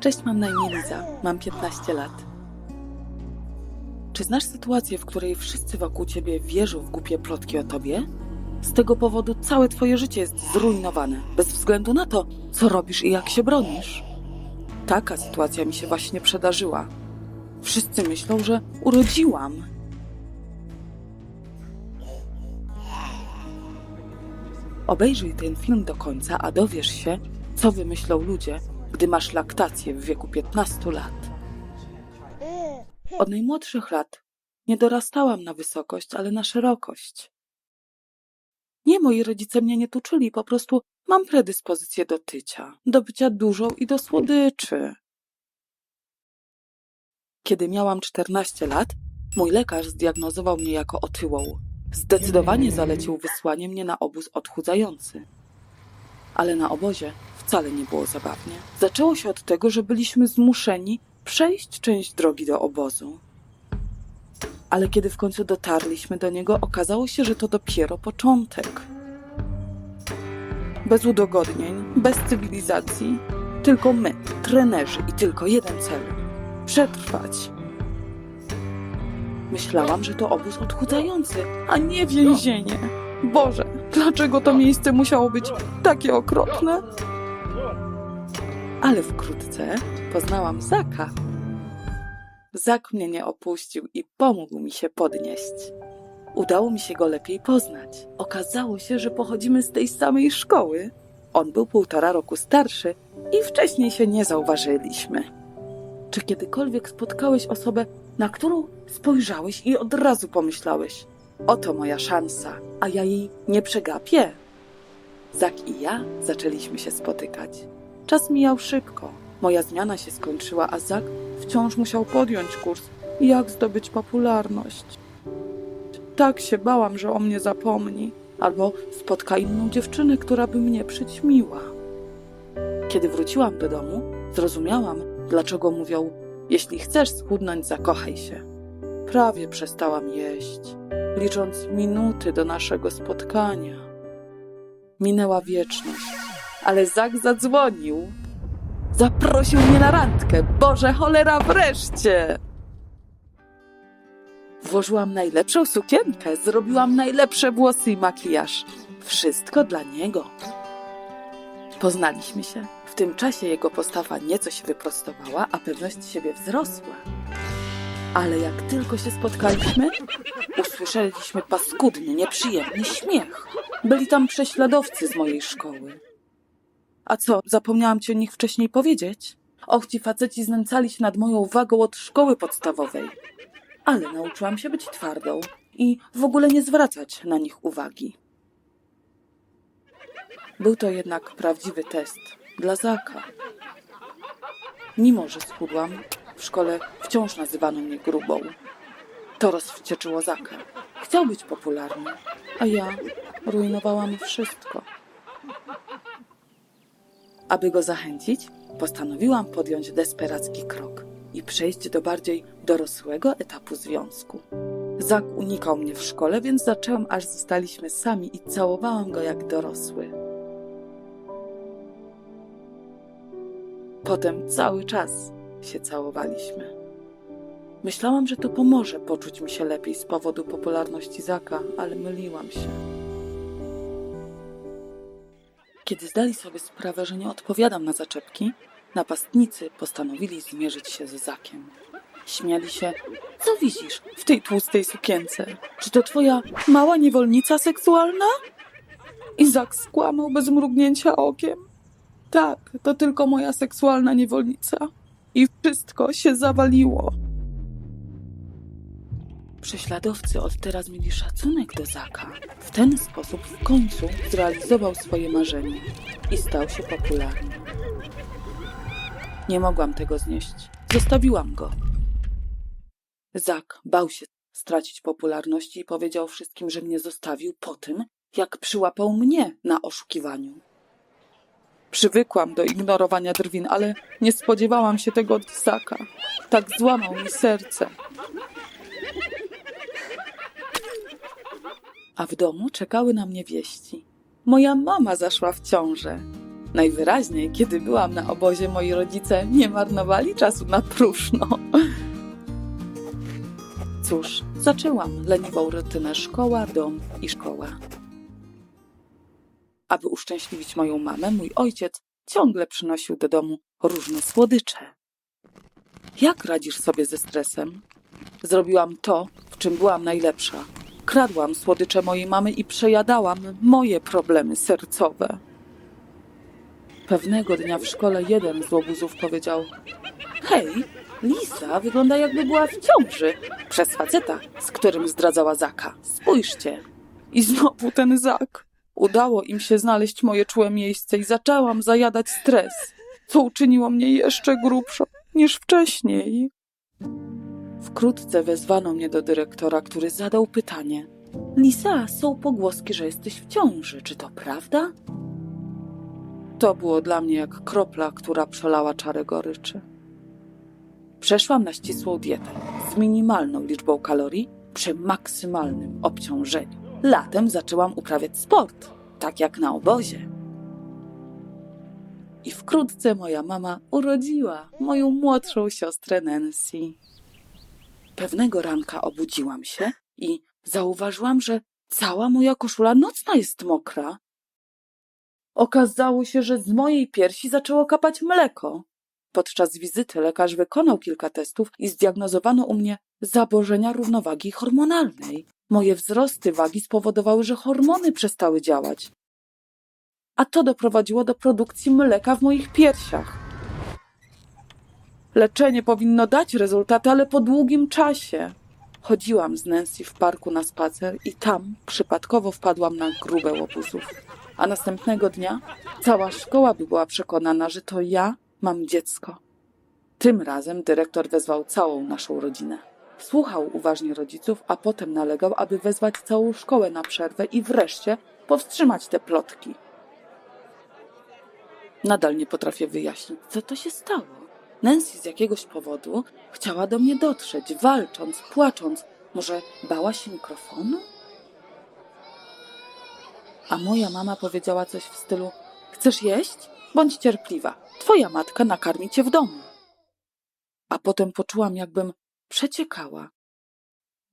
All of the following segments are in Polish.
Cześć, mam na imię Liza. Mam 15 lat. Czy znasz sytuację, w której wszyscy wokół ciebie wierzą w głupie plotki o tobie? Z tego powodu całe twoje życie jest zrujnowane, bez względu na to, co robisz i jak się bronisz. Taka sytuacja mi się właśnie przydarzyła. Wszyscy myślą, że urodziłam. Obejrzyj ten film do końca, a dowiesz się, co wymyślą ludzie, gdy masz laktację w wieku 15 lat. Od najmłodszych lat nie dorastałam na wysokość, ale na szerokość. Nie, moi rodzice mnie nie tuczyli, po prostu mam predyspozycję do tycia, do bycia dużą i do słodyczy. Kiedy miałam 14 lat, mój lekarz zdiagnozował mnie jako otyłą. Zdecydowanie zalecił wysłanie mnie na obóz odchudzający. Ale na obozie wcale nie było zabawnie. Zaczęło się od tego, że byliśmy zmuszeni przejść część drogi do obozu. Ale kiedy w końcu dotarliśmy do niego, okazało się, że to dopiero początek. Bez udogodnień, bez cywilizacji, tylko my, trenerzy i tylko jeden cel przetrwać. Myślałam, że to obóz odchudzający, a nie więzienie. Boże, dlaczego to miejsce musiało być takie okropne? Ale wkrótce poznałam Zaka. Zak mnie nie opuścił i pomógł mi się podnieść. Udało mi się go lepiej poznać. Okazało się, że pochodzimy z tej samej szkoły. On był półtora roku starszy i wcześniej się nie zauważyliśmy. Czy kiedykolwiek spotkałeś osobę, na którą spojrzałeś i od razu pomyślałeś: Oto moja szansa, a ja jej nie przegapię? Zak i ja zaczęliśmy się spotykać. Czas mijał szybko. Moja zmiana się skończyła, a Zak wciąż musiał podjąć kurs, jak zdobyć popularność. Tak się bałam, że o mnie zapomni, albo spotka inną dziewczynę, która by mnie przyćmiła. Kiedy wróciłam do domu, zrozumiałam, dlaczego mówią: Jeśli chcesz schudnąć, zakochaj się. Prawie przestałam jeść, licząc minuty do naszego spotkania. Minęła wieczność, ale Zak zadzwonił. Zaprosił mnie na randkę. Boże, cholera, wreszcie! Włożyłam najlepszą sukienkę, zrobiłam najlepsze włosy i makijaż. Wszystko dla niego. Poznaliśmy się. W tym czasie jego postawa nieco się wyprostowała, a pewność siebie wzrosła. Ale jak tylko się spotkaliśmy, usłyszeliśmy paskudny, nieprzyjemny śmiech. Byli tam prześladowcy z mojej szkoły. A co, zapomniałam ci o nich wcześniej powiedzieć? Och, ci faceci znęcali się nad moją wagą od szkoły podstawowej. Ale nauczyłam się być twardą i w ogóle nie zwracać na nich uwagi. Był to jednak prawdziwy test dla Zaka. Mimo, że schudłam, w szkole wciąż nazywano mnie grubą. To rozwścieczyło Zaka. Chciał być popularny, a ja rujnowałam wszystko. Aby go zachęcić, postanowiłam podjąć desperacki krok i przejść do bardziej dorosłego etapu związku. Zak unikał mnie w szkole, więc zaczęłam, aż zostaliśmy sami i całowałam go jak dorosły. Potem cały czas się całowaliśmy. Myślałam, że to pomoże poczuć mi się lepiej z powodu popularności Zaka, ale myliłam się. Kiedy zdali sobie sprawę, że nie odpowiadam na zaczepki, napastnicy postanowili zmierzyć się z Zakiem. Śmiali się. Co widzisz w tej tłustej sukience? Czy to twoja mała niewolnica seksualna? Izak skłamał bez mrugnięcia okiem. Tak, to tylko moja seksualna niewolnica. I wszystko się zawaliło. Prześladowcy od teraz mieli szacunek do Zaka. W ten sposób w końcu zrealizował swoje marzenie i stał się popularny. Nie mogłam tego znieść. Zostawiłam go. Zak bał się stracić popularności i powiedział wszystkim, że mnie zostawił po tym, jak przyłapał mnie na oszukiwaniu. Przywykłam do ignorowania drwin, ale nie spodziewałam się tego od Zaka. Tak złamał mi serce. A w domu czekały na mnie wieści. Moja mama zaszła w ciążę. Najwyraźniej, kiedy byłam na obozie, moi rodzice nie marnowali czasu na próżno. Cóż, zaczęłam leniwą rutynę szkoła, dom i szkoła. Aby uszczęśliwić moją mamę, mój ojciec ciągle przynosił do domu różne słodycze. Jak radzisz sobie ze stresem? Zrobiłam to, w czym byłam najlepsza. Kradłam słodycze mojej mamy i przejadałam moje problemy sercowe. Pewnego dnia w szkole jeden z łobuzów powiedział: Hej, Lisa wygląda jakby była w ciąży przez faceta, z którym zdradzała Zaka. Spójrzcie. I znowu ten Zak. Udało im się znaleźć moje czułe miejsce i zaczęłam zajadać stres, co uczyniło mnie jeszcze grubszą niż wcześniej. Wkrótce wezwano mnie do dyrektora, który zadał pytanie: Lisa, są pogłoski, że jesteś w ciąży, czy to prawda? To było dla mnie jak kropla, która przelała czarę goryczy. Przeszłam na ścisłą dietę z minimalną liczbą kalorii przy maksymalnym obciążeniu. Latem zaczęłam uprawiać sport, tak jak na obozie. I wkrótce moja mama urodziła moją młodszą siostrę Nancy. Pewnego ranka obudziłam się i zauważyłam, że cała moja koszula nocna jest mokra. Okazało się, że z mojej piersi zaczęło kapać mleko. Podczas wizyty lekarz wykonał kilka testów i zdiagnozowano u mnie zaburzenia równowagi hormonalnej. Moje wzrosty wagi spowodowały, że hormony przestały działać. A to doprowadziło do produkcji mleka w moich piersiach. Leczenie powinno dać rezultaty, ale po długim czasie. Chodziłam z Nancy w parku na spacer i tam przypadkowo wpadłam na grubę łobuzów. A następnego dnia cała szkoła by była przekonana, że to ja mam dziecko. Tym razem dyrektor wezwał całą naszą rodzinę. Słuchał uważnie rodziców, a potem nalegał, aby wezwać całą szkołę na przerwę i wreszcie powstrzymać te plotki. Nadal nie potrafię wyjaśnić, co to się stało. Nancy z jakiegoś powodu chciała do mnie dotrzeć, walcząc, płacząc. Może bała się mikrofonu? A moja mama powiedziała coś w stylu: Chcesz jeść? Bądź cierpliwa. Twoja matka nakarmi cię w domu. A potem poczułam, jakbym przeciekała.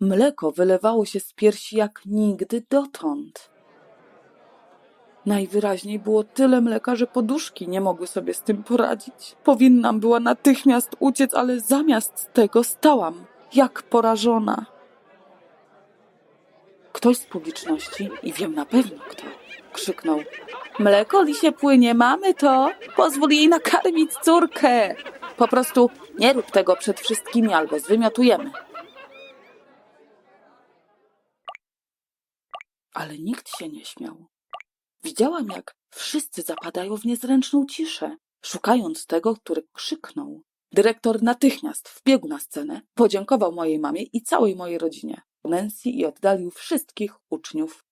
Mleko wylewało się z piersi jak nigdy dotąd. Najwyraźniej było tyle mleka, że poduszki nie mogły sobie z tym poradzić. Powinnam była natychmiast uciec, ale zamiast tego stałam, jak porażona. Ktoś z publiczności, i wiem na pewno kto, krzyknął: Mleko lisie płynie, mamy to! Pozwól jej nakarmić córkę! Po prostu nie rób tego przed wszystkimi, albo zwymiotujemy. Ale nikt się nie śmiał. Widziałam, jak wszyscy zapadają w niezręczną ciszę, szukając tego, który krzyknął. Dyrektor natychmiast wbiegł na scenę, podziękował mojej mamie i całej mojej rodzinie, Nancy i oddalił wszystkich uczniów.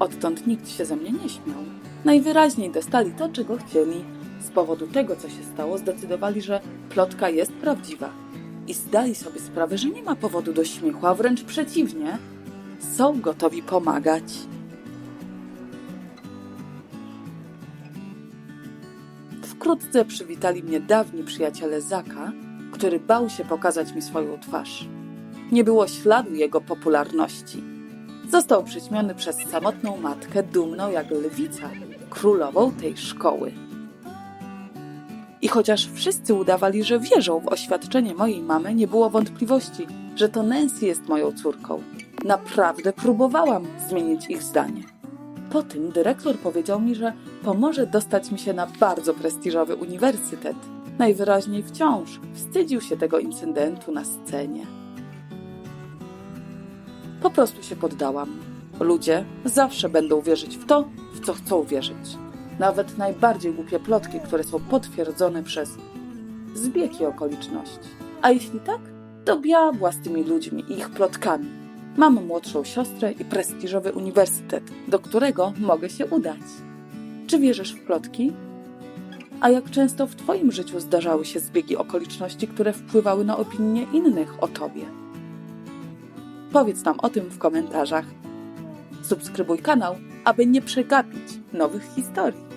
Odtąd nikt się ze mnie nie śmiał. Najwyraźniej dostali to, czego chcieli. Z powodu tego, co się stało, zdecydowali, że plotka jest prawdziwa. I zdali sobie sprawę, że nie ma powodu do śmiechu, a wręcz przeciwnie, są gotowi pomagać. Wkrótce przywitali mnie dawni przyjaciele Zaka, który bał się pokazać mi swoją twarz. Nie było śladu jego popularności. Został przyćmiony przez samotną matkę, dumną jak lwica, królową tej szkoły. I chociaż wszyscy udawali, że wierzą w oświadczenie mojej mamy, nie było wątpliwości, że to Nancy jest moją córką. Naprawdę próbowałam zmienić ich zdanie. Po tym dyrektor powiedział mi, że pomoże dostać mi się na bardzo prestiżowy uniwersytet. Najwyraźniej wciąż wstydził się tego incydentu na scenie. Po prostu się poddałam. Ludzie zawsze będą wierzyć w to, w co chcą wierzyć. Nawet najbardziej głupie plotki, które są potwierdzone przez zbiegi okoliczności. A jeśli tak, to diabła z tymi ludźmi i ich plotkami. Mam młodszą siostrę i prestiżowy uniwersytet, do którego mogę się udać. Czy wierzysz w plotki? A jak często w Twoim życiu zdarzały się zbiegi okoliczności, które wpływały na opinię innych o Tobie? Powiedz nam o tym w komentarzach. Subskrybuj kanał, aby nie przegapić nowych historii.